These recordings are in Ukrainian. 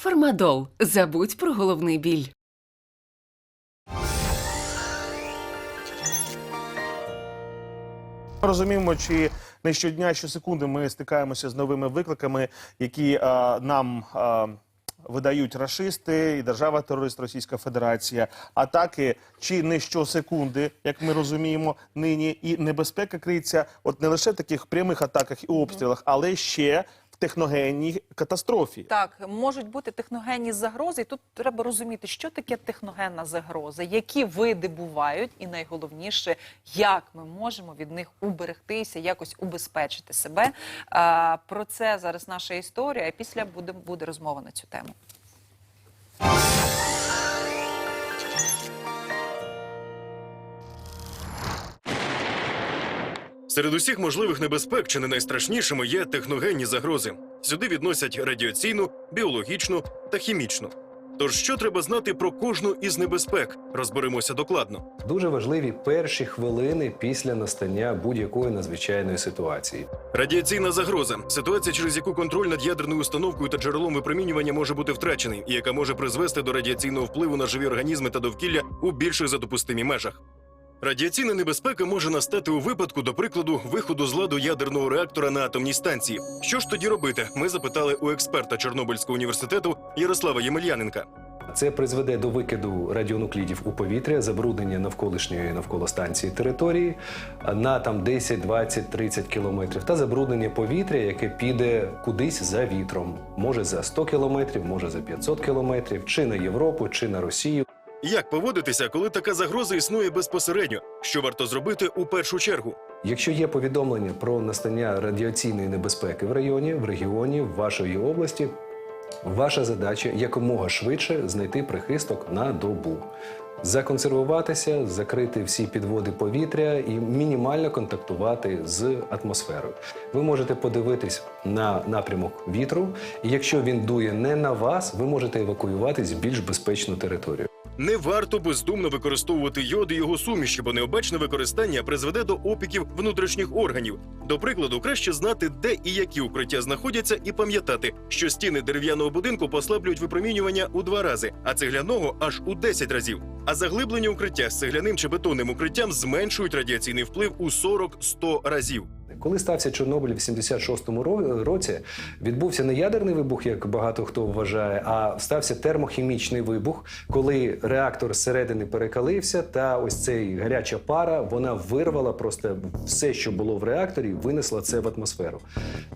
Фармадол. Забудь про головний біль. Розуміємо, чи не щодня, щосекунди ми стикаємося з новими викликами, які а, нам а, видають рашисти і держава-терорист Російська Федерація. Атаки чи не щосекунди, як ми розуміємо, нині і небезпека криється от не лише таких прямих атаках і обстрілах, але ще техногенній катастрофі. Так, можуть бути техногенні загрози, і тут треба розуміти, що таке техногенна загроза, які види бувають, і найголовніше, як ми можемо від них уберегтися, якось убезпечити себе. Про це зараз наша історія. а після буде, буде розмова на цю тему. Серед усіх можливих небезпек чи не найстрашнішими є техногенні загрози. Сюди відносять радіаційну, біологічну та хімічну. Тож що треба знати про кожну із небезпек? Розберемося докладно. Дуже важливі перші хвилини після настання будь-якої надзвичайної ситуації. Радіаційна загроза ситуація, через яку контроль над ядерною установкою та джерелом випромінювання може бути втрачений, і яка може призвести до радіаційного впливу на живі організми та довкілля у більших за допустимі межах. Радіаційна небезпека може настати у випадку, до прикладу, виходу з ладу ядерного реактора на атомній станції. Що ж тоді робити? Ми запитали у експерта Чорнобильського університету Ярослава Ємельяненка. Це призведе до викиду радіонуклідів у повітря, забруднення навколишньої навколо станції території на там 10, 20, 30 кілометрів, та забруднення повітря, яке піде кудись за вітром, може за 100 кілометрів, може за 500 кілометрів, чи на Європу, чи на Росію. Як поводитися, коли така загроза існує безпосередньо? Що варто зробити у першу чергу? Якщо є повідомлення про настання радіаційної небезпеки в районі, в регіоні, в вашій області, ваша задача якомога швидше знайти прихисток на добу. Законсервуватися, закрити всі підводи повітря і мінімально контактувати з атмосферою. Ви можете подивитись на напрямок вітру, і якщо він дує не на вас, ви можете евакуюватись в більш безпечну територію. Не варто бездумно використовувати йод і його суміші, бо необачне використання призведе до опіків внутрішніх органів. До прикладу, краще знати, де і які укриття знаходяться, і пам'ятати, що стіни дерев'яного будинку послаблюють випромінювання у два рази, а цегляного аж у 10 разів. А заглиблені укриття з цегляним чи бетонним укриттям зменшують радіаційний вплив у 40-100 разів. Коли стався Чорнобиль в 76-му році, відбувся не ядерний вибух, як багато хто вважає, а стався термохімічний вибух, коли реактор зсередини перекалився, та ось цей гаряча пара вона вирвала просто все, що було в реакторі, винесла це в атмосферу.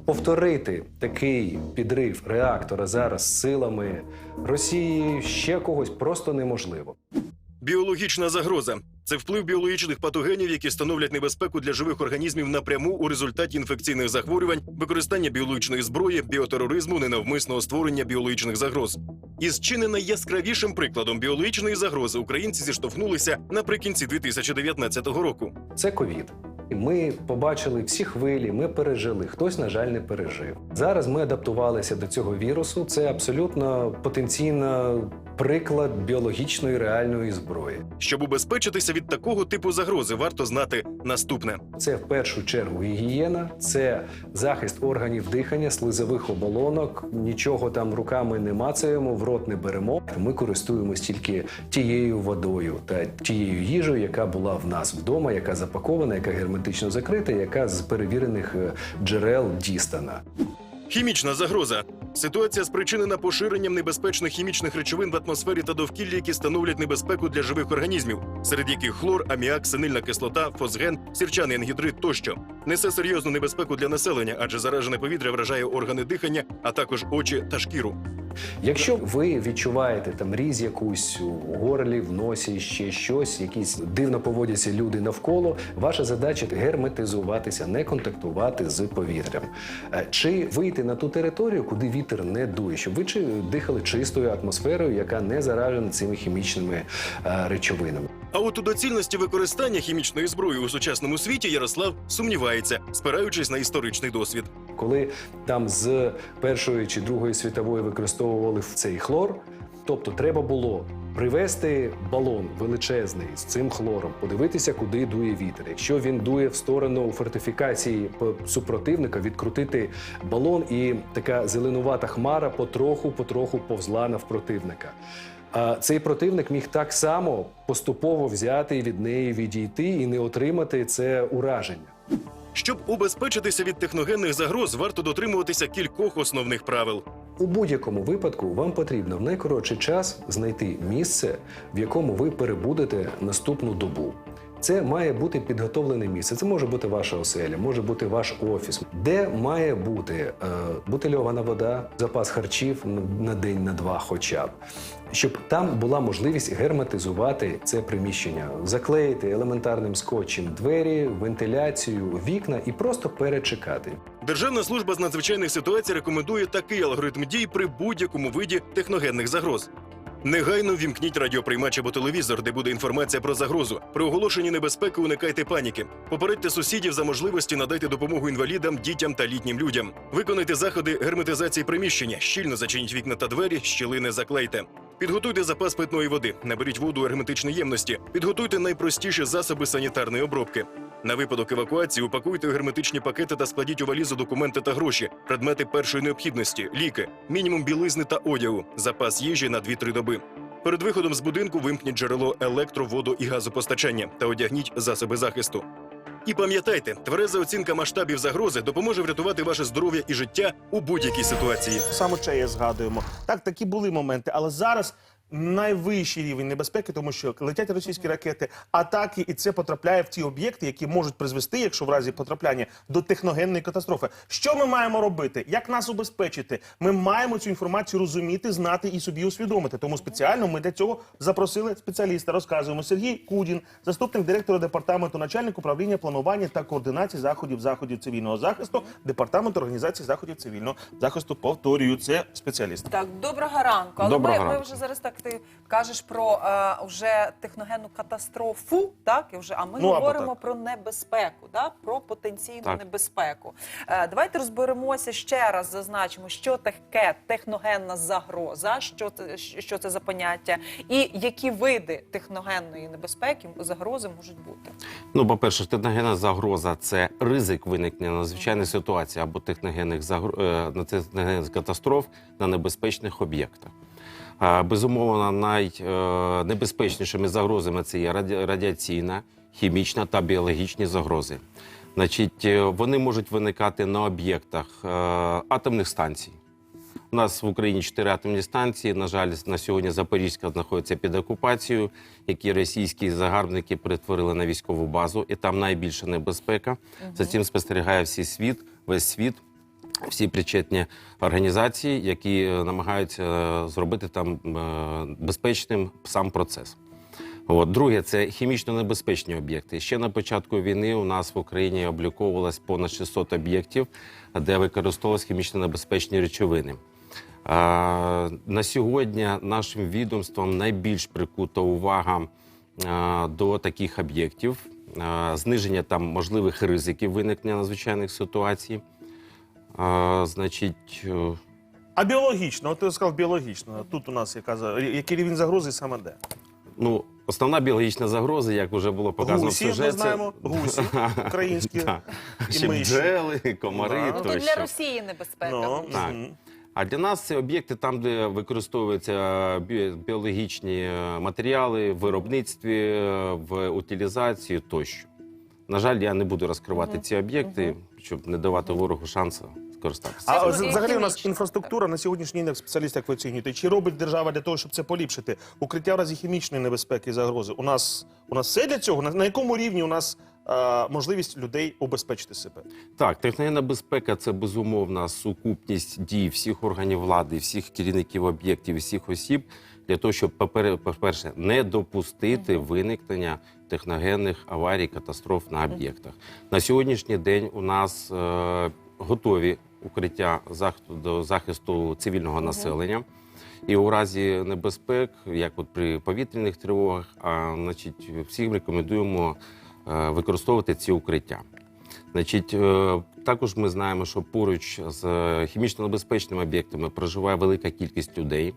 Повторити такий підрив реактора зараз силами Росії ще когось просто неможливо. Біологічна загроза це вплив біологічних патогенів, які становлять небезпеку для живих організмів напряму у результаті інфекційних захворювань, використання біологічної зброї, біотероризму, ненавмисного створення біологічних загроз. Із чи не найяскравішим прикладом біологічної загрози українці зіштовхнулися наприкінці 2019 року. Це ковід. Ми побачили всі хвилі, ми пережили. Хтось, на жаль, не пережив. Зараз ми адаптувалися до цього вірусу. Це абсолютно потенційно приклад біологічної реальної зброї. Щоб убезпечитися від такого типу загрози, варто знати наступне: Це в першу чергу гігієна, це захист органів дихання, слизових оболонок. Нічого там руками не мацаємо, в рот не беремо. Ми користуємось тільки тією водою та тією їжею, яка була в нас вдома, яка запакована, яка герметично закрита, яка з перевірених е, джерел дістана. Хімічна загроза. Ситуація спричинена поширенням небезпечних хімічних речовин в атмосфері та довкіллі, які становлять небезпеку для живих організмів, серед яких хлор, аміак, синильна кислота, фосген, сірчаний ангідрид тощо несе серйозну небезпеку для населення, адже заражене повітря вражає органи дихання, а також очі та шкіру. Якщо ви відчуваєте там різ якусь у горлі, в носі, ще щось, якісь дивно поводяться люди навколо, ваша задача герметизуватися, не контактувати з повітрям. Е, Чи вийти на ту територію, куди вітер не дує, щоб ви чи дихали чистою атмосферою, яка не заражена цими хімічними е, речовинами. А от у доцільності використання хімічної зброї у сучасному світі Ярослав сумнівається, спираючись на історичний досвід. Коли там з першої чи другої світової використовували цей хлор, тобто треба було Привезти балон величезний з цим хлором, подивитися, куди дує вітер. Якщо він дує в сторону фортифікації супротивника, відкрутити балон, і така зеленувата хмара потроху-потроху повзла навпротивника. А цей противник міг так само поступово взяти і від неї відійти і не отримати це ураження. Щоб убезпечитися від техногенних загроз, варто дотримуватися кількох основних правил. У будь-якому випадку вам потрібно в найкоротший час знайти місце, в якому ви перебудете наступну добу. Це має бути підготовлене місце. Це може бути ваша оселя, може бути ваш офіс, де має бути е, бутильована вода, запас харчів на- день, на два, хоча б. Щоб там була можливість герметизувати це приміщення, заклеїти елементарним скотчем двері, вентиляцію, вікна і просто перечекати. Державна служба з надзвичайних ситуацій рекомендує такий алгоритм дій при будь-якому виді техногенних загроз. Негайно вімкніть радіоприймач або телевізор, де буде інформація про загрозу. При оголошенні небезпеки уникайте паніки. Попередьте сусідів за можливості надайте допомогу інвалідам, дітям та літнім людям. Виконайте заходи герметизації приміщення, щільно зачиніть вікна та двері, щілини заклейте. Підготуйте запас питної води, наберіть воду у ємності, підготуйте найпростіші засоби санітарної обробки. На випадок евакуації упакуйте герметичні пакети та складіть у валізу документи та гроші, предмети першої необхідності, ліки, мінімум білизни та одягу, запас їжі на 2-3 доби. Перед виходом з будинку вимкніть джерело електро, воду і газопостачання та одягніть засоби захисту. І пам'ятайте, твереза оцінка масштабів загрози допоможе врятувати ваше здоров'я і життя у будь-якій ситуації. Саме Чея згадуємо. Так, такі були моменти, але зараз. Найвищий рівень небезпеки, тому що летять російські ракети, атаки, і це потрапляє в ті об'єкти, які можуть призвести, якщо в разі потрапляння, до техногенної катастрофи. Що ми маємо робити? Як нас убезпечити? Ми маємо цю інформацію розуміти, знати і собі усвідомити. Тому спеціально ми для цього запросили спеціаліста. Розказуємо Сергій Кудін, заступник директора департаменту, начальник управління планування та координації заходів заходів цивільного захисту, департаменту організації заходів цивільного захисту. Повторюю, це спеціаліст. Так, доброго ранку. Але Доброго ми, ми вже зараз так ти кажеш про е, вже техногенну катастрофу, так і вже а ми Ну, або говоримо так. про небезпеку, да? про потенційну Так. небезпеку. Е, давайте розберемося ще раз, зазначимо, що таке техногенна загроза, що це що це за поняття, і які види техногенної небезпеки загрози можуть бути. Ну, по-перше, техногенна загроза це ризик виникнення надзвичайних ситуацій або техногенних загр... е, на техногенних катастроф на небезпечних об'єктах. Безумовно, найнебезпечнішими загрозами це є раді- радіаційна, хімічна та біологічні загрози. Значить, е, вони можуть виникати на об'єктах е, атомних станцій. У нас в Україні чотири атомні станції. На жаль, на сьогодні Запорізька знаходиться під окупацією, які російські загарбники перетворили на військову базу, і там найбільша небезпека. За цим спостерігає всі світ, весь світ, всі причетні організації, які е, намагаються е, зробити там е, безпечним сам процес. От. Друге, це хімічно небезпечні об'єкти. Ще на початку війни у нас в Україні обліковувалось понад 600 об'єктів, де використовувалися хімічно небезпечні речовини. А, на сьогодні нашим відомством найбільш прикута увага а, до таких об'єктів, а, зниження там можливих ризиків виникнення надзвичайних ситуацій. А, значить, е, А біологічно, от ти сказав біологічно. Тут у нас яка за- який рівень загрози саме де? ну, основна біологічна загроза, як вже було показано Гусі, в ми сюжеті. знаємо, гусі українські. Так. і Ще миші. бджели, комари Да. Ну, то тощо. для Росії небезпека. Ну, Так. мгм. А для нас це об'єкти там, де використовуються бі- біологічні е, матеріали в виробництві, е, в утилізації тощо. На жаль, я не буду розкривати ці об'єкти, щоб не давати ворогу шансу скористатися. А Це взагалі у нас інфраструктура на сьогоднішній день, як спеціаліст, як ви оцінюєте, чи робить держава для того, щоб це поліпшити? Укриття в разі хімічної небезпеки і загрози. У нас у нас все для цього? На, на якому рівні у нас можливість людей обезпечити себе? Так, техногенна безпека це безумовна сукупність дій всіх органів влади, всіх керівників об'єктів, всіх осіб для того, щоб попер- по-перше, не допустити виникнення техногенних аварій, катастроф на об'єктах. На сьогоднішній день у нас е, готові укриття захисту до захисту цивільного населення. І у разі небезпек, як от при повітряних тривогах, а, значить, всім рекомендуємо е, використовувати ці укриття. Значить, е, також ми знаємо, що поруч з е, хімічно небезпечними об'єктами проживає велика кількість людей.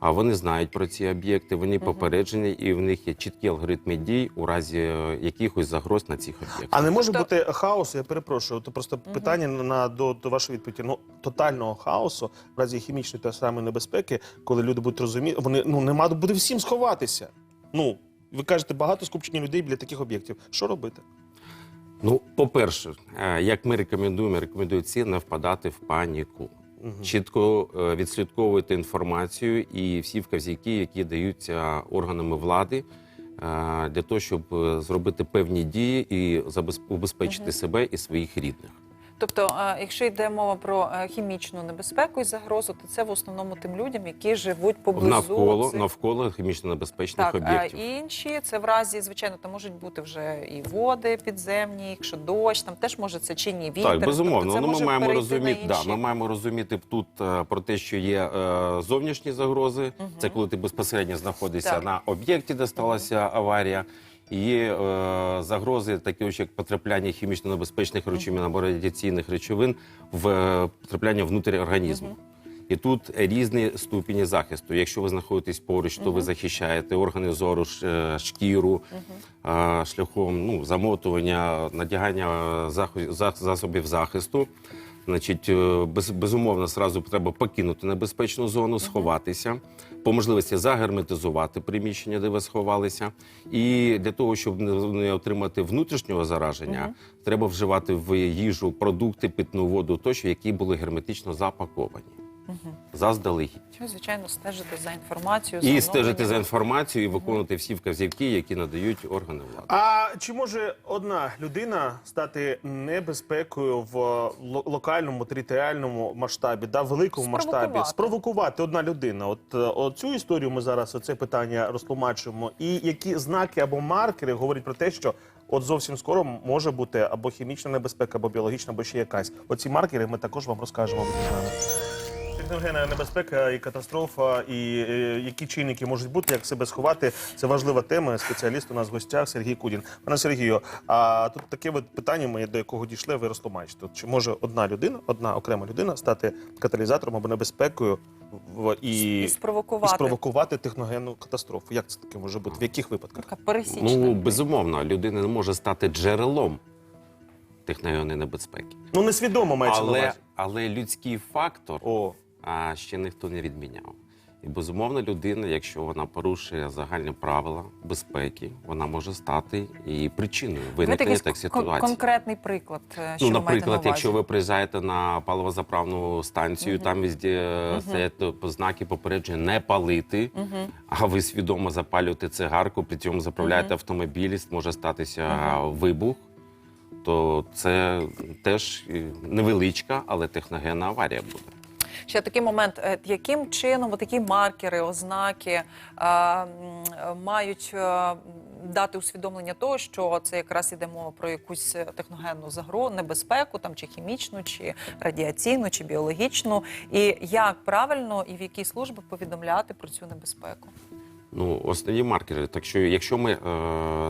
А вони знають про ці об'єкти, вони попереджені, і в них є чіткі алгоритми дій у разі е, якихось загроз на цих об'єктах. А не може Тобто- бути хаосу, я перепрошую. То просто питання на до, до вашої відповіді. Ну тотального хаосу в разі хімічної та самої небезпеки, коли люди будуть розуміти, вони ну нема буде всім сховатися. Ну ви кажете, багато скупчення людей біля таких об'єктів. Що робити? Ну, по-перше, е, як ми рекомендуємо, рекомендують всі не впадати в паніку. Чітко відслідковувати відслідковуйте інформацію і всі вказівки, які даються органами влади, е, для того, щоб е, зробити певні дії і забезпечити себе і своїх рідних. Тобто, е, якщо йде мова про е, хімічну небезпеку і загрозу, то це в основному тим людям, які живуть поблизу Навколо цих- навколо хімічно небезпечних Так, а об'єктів. інші це в разі, звичайно, там можуть бути вже і води підземні, якщо дощ, там теж може це чи ні вітер. Так, безумовно. Тобто ну, ми маємо розуміти, да, ми маємо розуміти тут е, про те, що є зовнішні загрози. Це коли ти безпосередньо знаходишся Так. на об'єкті, де сталася аварія. Є е, загрози, такі ось як потрапляння хімічно небезпечних речовин або радіаційних речовин в е, потрапляння внутрі організму. І тут різні ступені захисту. Якщо ви знаходитесь поруч, то ви захищаєте органи зору, ш- е, шкіру е, шляхом ну, замотування, надягання е, захо- зах- засобів захисту. Значить, е, без, безумовно, зразу треба покинути небезпечну зону, сховатися, по можливості загерметизувати приміщення, де ви сховалися. І для того, щоб не, не отримати внутрішнього зараження, треба вживати в їжу продукти, питну воду тощо, які були герметично запаковані. Заздалегідь. Ну, звичайно, стежити за інформацією. І стежити за інформацією і виконувати всі вказівки, які надають органи влади. А чи може одна людина стати небезпекою в локальному територіальному масштабі, да, великому масштабі? Спровокувати. Одна людина. От е, оцю історію ми зараз оце питання розтлумачуємо. І які знаки або маркери говорять про те, що от зовсім скоро може бути або хімічна небезпека, або біологічна, або ще якась. Оці маркери ми також вам розкажемо. Техногенна небезпека і катастрофа, і е, які чинники можуть бути, як себе сховати. Це важлива тема. Спеціаліст у нас в гостях Сергій Кудін. Пане Сергію, а тут таке от питання, ми до якого дійшли, ви розтлумачите. Чи може одна людина, одна окрема людина стати каталізатором або небезпекою в і, І спровокувати. і спровокувати техногенну катастрофу? Як це таке може бути? В яких випадках? Така пересічна. Ну, безумовно, людина не може стати джерелом техногенної небезпеки. Ну несвідомо мається на Але, увазі. але людський фактор О, ще ніхто не відміняв. І безумовно, людина, якщо вона порушує загальні правила безпеки, вона може стати і причиною виникнення якийсь так кон- ситуації. конкретний приклад, е, що Ну, ви маєте на наприклад, якщо ви приїжджаєте на паливозаправну станцію, там везде е, стоять знаки попередження не палити, а ви свідомо запалюєте цигарку, при цьому заправляєте автомобіль, може статися вибух, то це теж невеличка, але техногенна аварія буде. Ще такий момент, е, яким чином такі маркери, ознаки е, мають е, дати усвідомлення того, що це якраз іде мова про якусь техногенну загрозу, небезпеку, там чи хімічну, чи радіаційну, чи біологічну, і як правильно і в якій службі повідомляти про цю небезпеку? Ну, основні маркери. Так що, якщо ми е,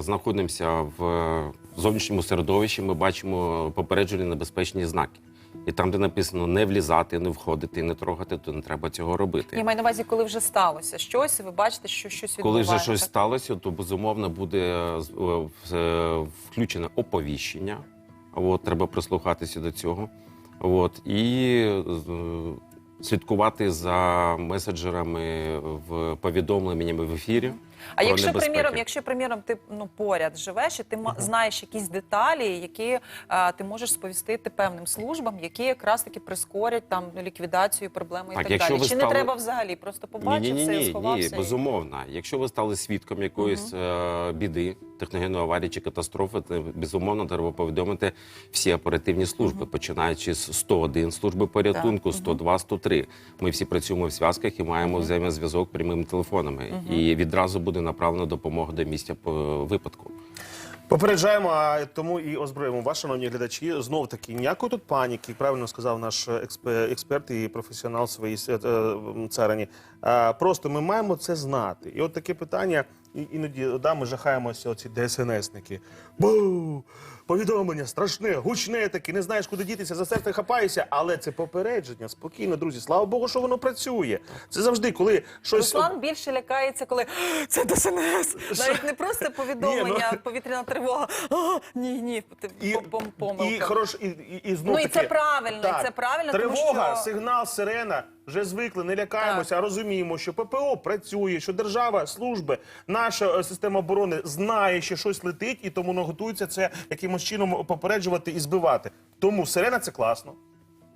знаходимося в зовнішньому середовищі, ми бачимо попереджені небезпечні знаки. І там, де написано не влізати, не входити, не трогати, то не треба цього робити. Я маю на увазі, коли вже сталося щось, і ви бачите, що щось Коли відбувається. вже щось сталося, то безумовно буде е, е, е, включене оповіщення. От, треба прислухатися до цього. От, і слідкувати за меседжерами в повідомленнями в ефірі. А про якщо небезпеки. приміром, якщо приміром ти ну поряд живеш, і ти ма- знаєш якісь деталі, які а, ти можеш сповістити певним службам, які якраз таки прискорять там ліквідацію проблеми і Так, так, далі. Чи не треба взагалі? Просто побачив ні, ні, ні, ні, сховався. ні, і- безумовно. Якщо ви стали свідком якоїсь е, біди, техногенної аварії чи катастрофи, то безумовно треба повідомити всі оперативні служби, починаючи з 101 служби порятунку, 102, 103. Ми всі працюємо в зв'язках і маємо взаємозв'язок прямими телефонами. І відразу буде направлена допомога до місця по випадку. Попереджаємо, а тому і озброємо вас, шановні глядачі. Знов таки ніякої тут паніки, правильно сказав наш експ- експерт і професіонал своїй е, е, царині. Просто ми маємо це знати. І от таке питання: іноді да, ми жахаємося оці ДСНСники. Бу! Повідомлення страшне, гучне таке, не знаєш, куди дітися, за серце хапаєшся, але це попередження. Спокійно, друзі. Слава Богу, що воно працює. Це завжди, коли щось. Руслан більше лякається, коли «А, це ДСНС. Навіть не просто повідомлення, Ні, повітряна тривога. «А, Ні, ні, І, помилка. і, хорош, і, і, і знов Ну, і це правильно, і це правильно, тому Тривога, що- сигнал, сирена. Вже звикли, не лякаємося, а розуміємо, що ППО працює, що держава, служби, наша е, система оборони знає, що щось летить, і тому готується це якимось чином попереджувати і збивати. Тому сирена це класно.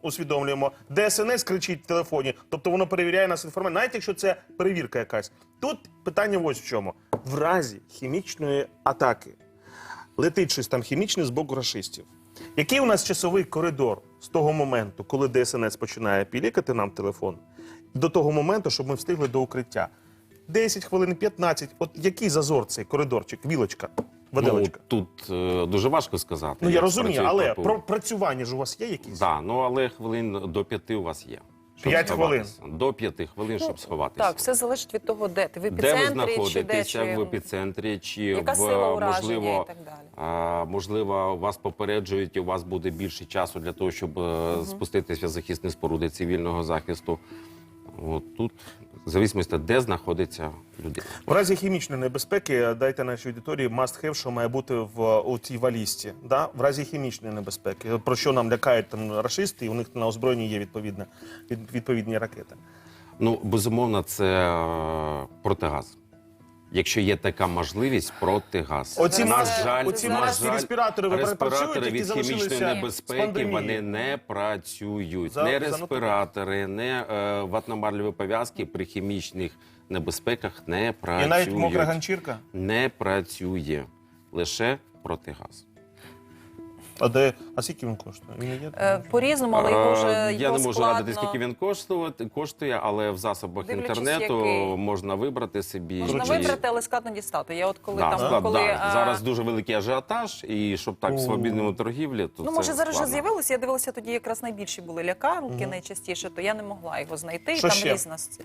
Усвідомлюємо, ДСНС кричить в телефоні, тобто воно перевіряє нас інформацію, навіть якщо це перевірка якась. Тут питання ось в чому: в разі хімічної атаки летить щось там хімічне з боку рашистів. Який у нас часовий коридор з того моменту, коли ДСНС починає пілікати нам телефон, до того моменту, щоб ми встигли до укриття? 10 хвилин, 15. От який зазор цей коридорчик, вілочка, Ну, тут е, дуже важко сказати. Ну, я як розумію, працює але про працювання ж у вас є якісь? Да, ну але хвилин до п'яти у вас є. щоб П'ять сховатися. До п'яти хвилин, щоб сховатися. Так, все залежить від того, де ти в де ви епіцентрі чи де знаходитеся чи в епіцентрі, чи яка в сила ураження можливо, і так далі. а, можливо, вас попереджують, і у вас буде більше часу для того, щоб е, спуститися в захисні споруди цивільного захисту. От тут, в зависимості, де знаходиться людина. В разі хімічної небезпеки дайте нашій аудиторії must have, що має бути в у цій валісті. Да? В разі хімічної небезпеки, про що нам лякають там рашисти, і у них на озброєнні є відповідна від- відповідні ракети. Ну, безумовно, це е, протигаз. Якщо є така можливість, протигаз. Оці на жаль, оці на маски, жаль, респіратори ви респіратори від хімічної небезпеки вони не працюють. За- не респіратори, не е, ватномарльові пов'язки при хімічних небезпеках не І навіть мокра ганчірка. Не працює. Лише протигаз. А де а скільки він коштує? Він є? Е, По-різному, але його вже Е, його Я не можу складно. радити, скільки він коштує, коштує, але в засобах Дивлячись, інтернету який. можна вибрати собі. Можна Зручніше. вибрати, але складно дістати. Я от коли Да, там склад- коли да. а, Зараз дуже великий ажіотаж, і щоб так в свобідному торгівлі, то Ну, це може, зараз вже з'явилося. Я дивилася тоді, якраз найбільші були лякарки найчастіше, то я не могла його знайти. Що і там ще? різності.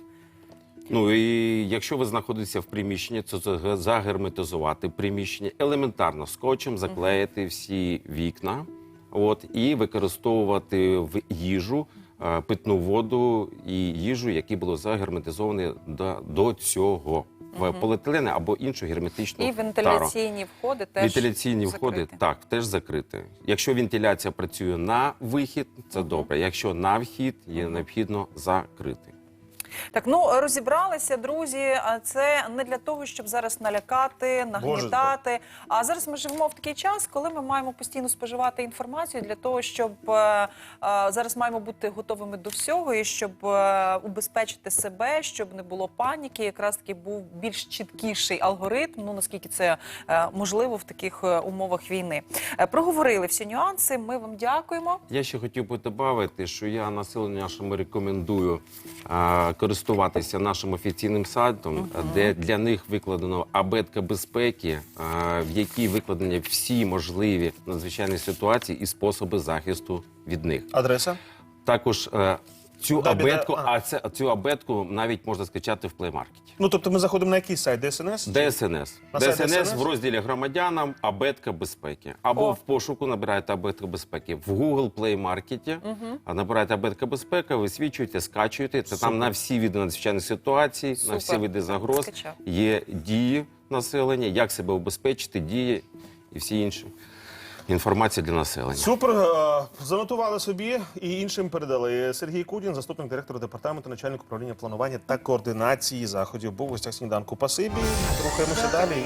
Ну і якщо ви знаходитеся в приміщенні, то загерметизувати приміщення, елементарно скотчем заклеїти всі вікна, от і використовувати в їжу е, питну воду і їжу, які були загерметизовані до, до цього. В поліетилени або іншу герметичну І тару. вентиляційні входи теж Вентиляційні входи так теж закриті. Якщо вентиляція працює на вихід, це добре. Якщо на вхід, є необхідно закрити. Так, ну розібралися, друзі. А це не для того, щоб зараз налякати, нагнітати. А зараз ми живемо в такий час, коли ми маємо постійно споживати інформацію для того, щоб е, е, зараз маємо бути готовими до всього і щоб е, убезпечити себе, щоб не було паніки. Якраз таки був більш чіткіший алгоритм. Ну наскільки це е, можливо в таких е, умовах війни. Е, проговорили всі нюанси. Ми вам дякуємо. Я ще хотів би додати, що я населенню нашому рекомендую а, користуватися нашим офіційним сайтом, де для них викладено абетка безпеки, в якій викладені всі можливі надзвичайні ситуації і способи захисту від них. Адреса? Також е, цю Да, біда- абетку, а. а це цю абетку навіть можна скачати в плеймаркеті. Ну тобто ми заходимо на який сайт? ДСНС? ДСНС. На сайт ДСНС в розділі громадянам абетка безпеки. Або О. в пошуку набираєте абетка безпеки. В Google Play Market а набираєте абетка безпека, висвічуєте, скачуєте. Це там на всі види надзвичайних ситуацій, на Супер. всі види загроз Скачав. є дії населення, як себе убезпечити, дії і всі інші інформація для населення. Супер. Е, Занотували собі і іншим передали. Сергій Кудін, заступник директора департаменту, начальник управління планування та координації заходів. Був у гостях сніданку. Пасибі. Рухаємося далі.